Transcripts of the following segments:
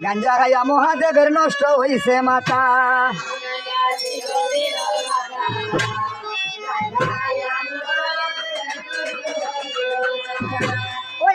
গাঞ্জা খাইয়া মহাদেবের নষ্ট হইছে মাথা ওই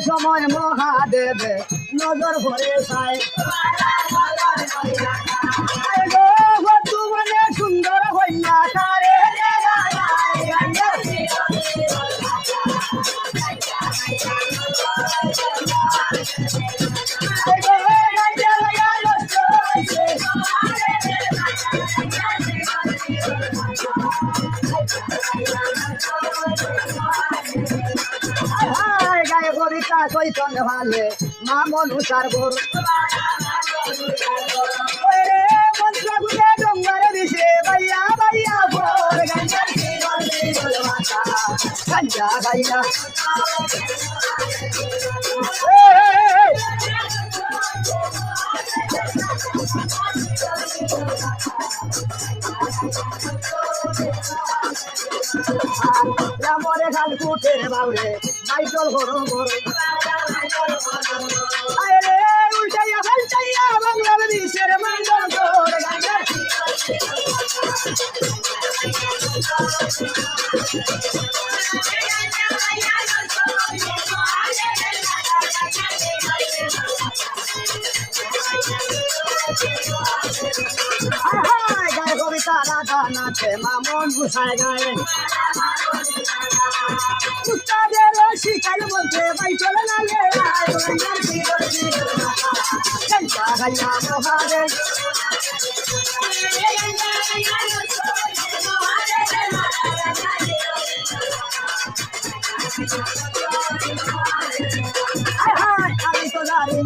সময় মহাদেবে নজর ভরে চায় সুন্দর হইয়া তারে Thank যায়। গায়ে কবিতা চৈতন্য ভালে মা মনুষার গোর ওরে মন্ত্র গুলে ডঙ্গারে দিছে বাইয়া বাইয়া ভোর গাঞ্জা জীবন জীবন মাতা গাঞ্জা গাইয়া এই, রামরে খাল কুটে বাউরে মাইকল ঘর ঘর আরে উল্টাইয়া ফালটাইয়া বাংলার দিশের মঙ্গল ঘর গাঞ্জা গায়ে কবিতা রাধা নাচে মামন ঘুষায় গায়ে উস্তাদের শিকার গাইয়া মহারে